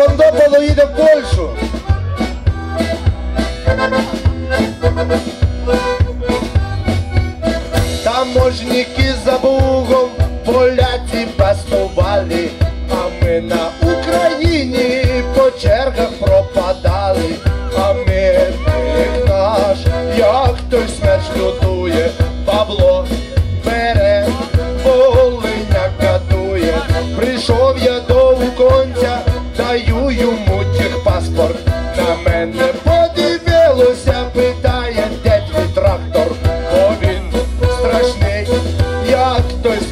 Фандополо їде в Польщу. Таможники за Бугом поляці бастували, а ми на Україні по чергах пропадали, а ми як наш, як той смерть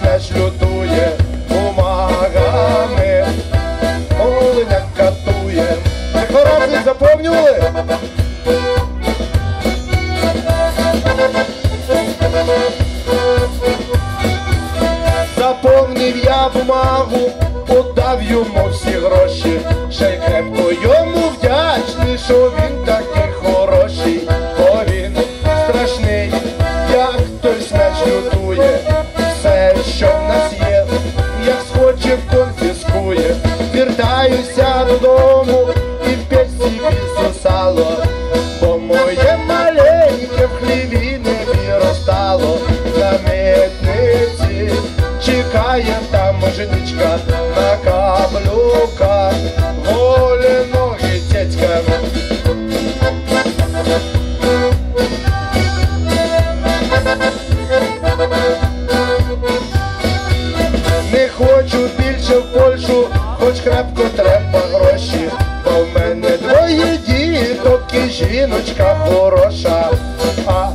той лютує, бумагами, Волиня катує. Декларації заповнювали? Заповнив я бумагу, подав йому всі гроші, ще й крепко йому вдячний, що він такий хороший, бо він страшний, як той смеч лютує, вертаюся додому і в печці сало, бо моє маленьке в хліві не виростало на митниці. Чекає там жіночка на каблуках, голі ноги цецька. Не хочу більше в Польщу, хоч крепко треба жіночка хороша, а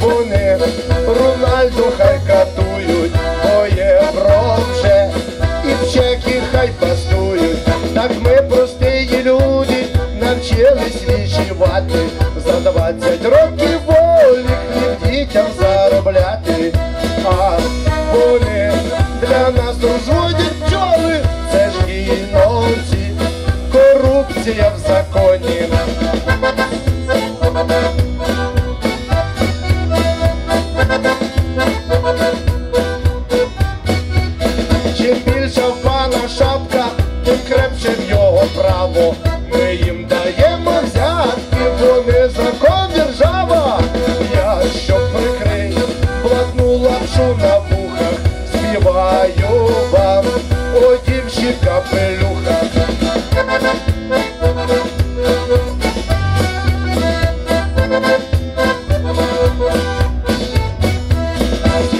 вони Рональду хай катують, бо євро вже і в чеки хай бастують. Так ми прості люди навчились відчувати за 20 років волі хліб дітям заробляти. А вони для нас розводять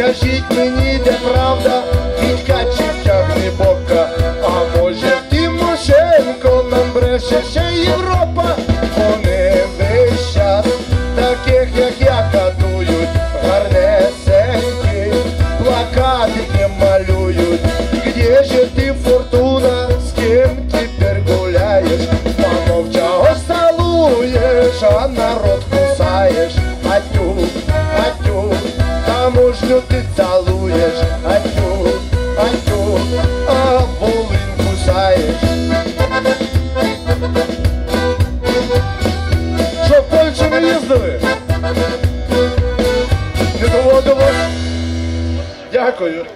Скажіть мені, де правда, Вітька чи тягне бока, а може Тимошенко нам бреше ще Європа, вони весь час таких, як я, катують, гарнесенькі, плакатики малюють, где же ти, фортуна, з ким тепер гуляєш, помовча осталуєш, а народ кусаєш, атю, атю, таможню ти цілуєш, Аню, Аню, а волин кусаєш. Що, в Польщу не їздили? Не доводилось? Дякую.